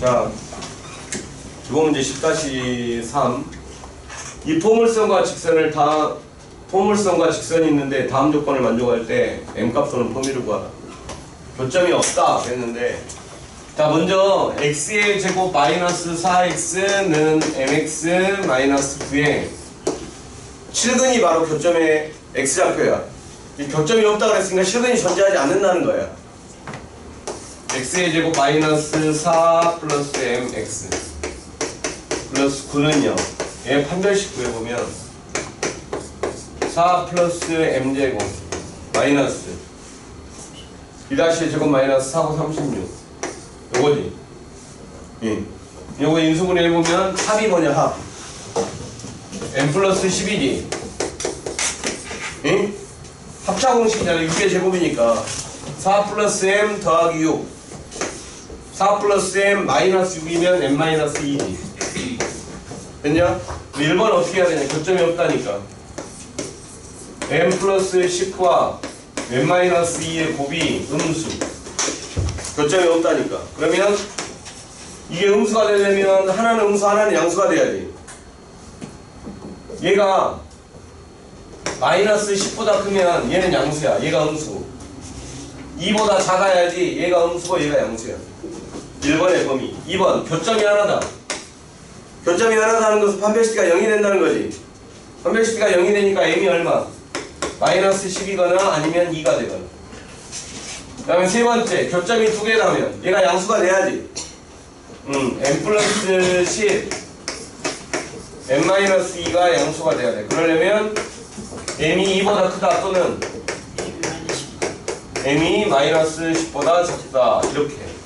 자, 기본 문제 10-3. 이 포물선과 직선을 다 포물선과 직선이 있는데 다음 조건을 만족할 때 m 값 또는 범위를 구하라. 교점이 없다 그랬는데 자 먼저 x의 제곱 마이너스 4x는 mx 마이너스 9에 7근이 바로 교점의 x좌표야. 이 교점이 없다 그랬으니까 실근이 존재하지 않는다는 거야. X의 제곱 마이너스 4 플러스 mx 플러스 9는요. 얘 판별식 구해보면 4 플러스 m제곱 마이너스 2다시의 제곱 마이너스 4고 36 요거지. 예. 요거 인수분해 해보면 합이 뭐냐 합 m 플러스 11이 응? 합차 공식이잖아 6의 제곱이니까 4 플러스 m 더하기 6 4 플러스 m 마이너스 6이면 m 마이너스 2지 됐냐? 1번 어떻게 해야 되냐 교점이 없다니까 m 플러스 10과 m 마이너스 2의 곱이 음수 교점이 없다니까 그러면 이게 음수가 되려면 하나는 음수 하나는 양수가 돼야지 얘가 마이너스 10보다 크면 얘는 양수야. 얘가 음수. 2보다 작아야지 얘가 음수고 얘가 양수야. 1번의 범위. 2번 교점이 하나다. 교점이 하나다는 것은 판별시가 0이 된다는 거지. 판별시가 0이 되니까 m이 얼마? 마이너스 10이거나 아니면 2가 되거나. 그 다음에 세 번째 교점이 두 개라면 얘가 양수가 돼야지. 음, m 플러스 10 n-2가 양수가 돼야 돼. 그러려면 m이 2보다 크다 또는 m이 마이너스 10보다 작다. 이렇게.